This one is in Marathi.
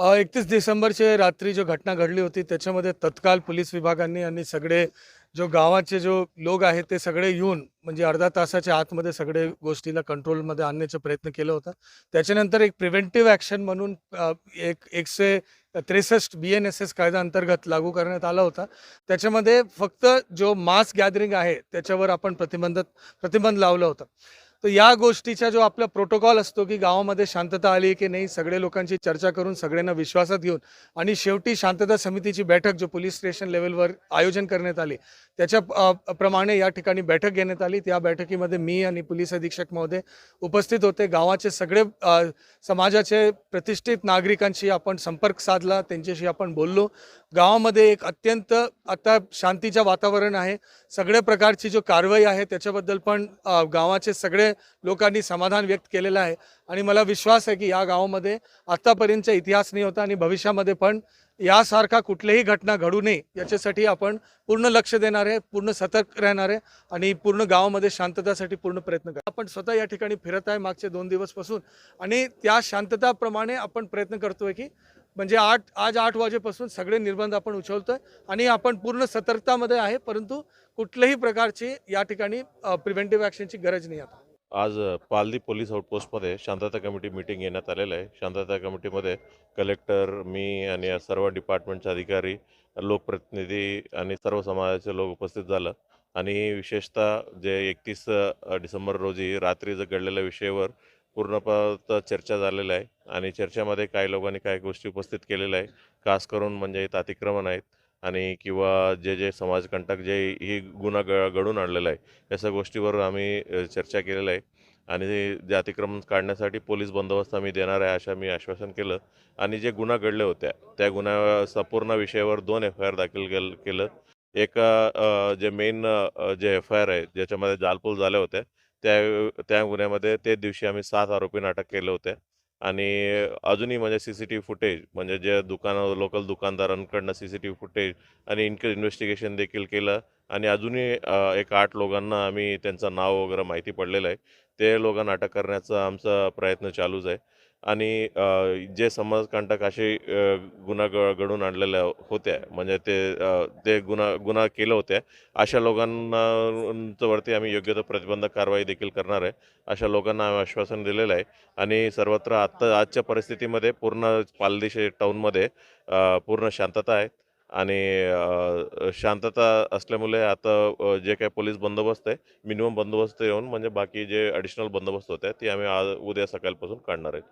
एकतीस डिसेंबरचे रात्री जो घटना घडली होती त्याच्यामध्ये तत्काल पोलीस विभागांनी आणि सगळे जो गावाचे जो लोक आहेत ते सगळे येऊन म्हणजे अर्धा तासाच्या आतमध्ये सगळे गोष्टीला कंट्रोलमध्ये आणण्याचा प्रयत्न केला होता. त्याच्यानंतर एक प्रिव्हेंटिव्ह ॲक्शन म्हणून एक एकशे त्रेसष्ट बी एन एस एस कायदा अंतर्गत लागू करण्यात आला होता. त्याच्यामध्ये फक्त जो मास गॅदरिंग आहे त्याच्यावर आपण प्रतिबंध प्रतिबंध लावला होता. तर या गोष्टीचा जो आपला प्रोटोकॉल असतो की गावामध्ये शांतता आली की नाही सगळे लोकांची चर्चा करून सगळ्यांना विश्वासात घेऊन आणि शेवटी शांतता समितीची बैठक जो पोलीस स्टेशन लेवलवर आयोजन करण्यात आली त्याच्या प्रमाणे या ठिकाणी बैठक घेण्यात आली. त्या बैठकीमध्ये मी आणि पोलीस अधीक्षक महोदय उपस्थित होते. गावाचे सगळे समाजाचे प्रतिष्ठित नागरिकांशी आपण संपर्क साधला त्यांच्याशी आपण बोललो. गावामध्ये एक अत्यंत आता शांतीचं वातावरण आहे. सगळ्या प्रकारची जो कारवाई आहे त्याच्याबद्दल पण गावाचे सगळे लोकांनी समाधान व्यक्त केलेलं आहे. आणि मला विश्वास आहे की या गावामध्ये आत्तापर्यंतचा इतिहास नाही होता आणि भविष्यामध्ये पण यासारखा कुठल्याही घटना घडू नये याच्यासाठी आपण पूर्ण लक्ष देणार आहे पूर्ण सतर्क राहणार आहे आणि पूर्ण गावामध्ये शांततासाठी पूर्ण प्रयत्न करा आपण स्वतः या ठिकाणी फिरत आहे मागचे दोन दिवसपासून आणि त्या शांतताप्रमाणे आपण प्रयत्न करतोय की म्हणजे आठ आज आठ वाजेपासून सगळे निर्बंध आपण उचलतोय आणि आपण पूर्ण सतर्कतामध्ये आहे परंतु कुठल्याही प्रकारची या ठिकाणी प्रिव्हेंटिव्ह ॲक्शनची गरज नाही आता. आज पालदी पोलीस आउटपोस्टमध्ये शांतता कमिटी मीटिंग घेण्यात आलेलं आहे. शांतता कमिटीमध्ये कलेक्टर मी आणि सर्व डिपार्टमेंटचे अधिकारी लोकप्रतिनिधी आणि सर्व समाजाचे लोक उपस्थित झालं. आणि विशेषतः जे एकतीस डिसेंबर रोजी रात्री जर घडलेल्या विषयावर पूर्णपत चर्चा झालेला आहे. आणि चर्चेमध्ये काही लोकांनी काही गोष्टी उपस्थित केलेल्या आहे खास करून म्हणजे इथं अतिक्रमण आहेत. आणि किंवा जे जे समाजकंटक जे ही गुन्हा ग घडून आणलेला आहे या सगळ्या गोष्टीवर आम्ही चर्चा केलेलं आहे. आणि जे अतिक्रमण काढण्यासाठी पोलीस बंदोबस्त आम्ही देणार आहे अशा मी आश्वासन केलं. आणि जे गुन्हा घडले होत्या त्या गुन्हा संपूर्ण विषयावर दोन एफ आय आर दाखल केल केलं. एका जे मेन जे एफ आय आर आहे ज्याच्यामध्ये जालपूल झाल्या होत्या त्या त्या गुन्ह्यामध्ये ते दिवशी आम्ही सात आरोपींना अटक केलं होत्या आणि अजूनही म्हणजे C C T V footage म्हणजे ज्या दुकानावर local दुकानदारांकडनं C C T V footage आणि इन्क इन्व्हेस्टिगेशन देखील केलं. आणि अजूनही एक आठ लोकांना आम्ही त्यांचं नाव वगैरे माहिती पडलेलं आहे. ते लोकांना अटक करण्याचा आमचा प्रयत्न चालूच आहे. आणि जे समाजकंटक असे गुन्हा ग घडून आणलेल्या होत्या म्हणजे ते ते गुन्हा गुन्हा केलं होत्या अशा लोकांनावरती आम्ही योग्य तो प्रतिबंधक कारवाई देखील करणार आहे अशा लोकांना आम्ही आश्वासन दिलेलं आहे. आणि सर्वत्र आत्ता आजच्या परिस्थितीमध्ये पूर्ण पालदेश टाऊनमध्ये पूर्ण शांतता आहे. आणि शांतता असल्यामुळे आता अ, जे काही पोलीस बंदोबस्त आहे मिनिमम बंदोबस्त येऊन म्हणजे बाकी जे ॲडिशनल बंदोबस्त होते ते आम्ही आज उद्या सकाळपासून काढणार आहे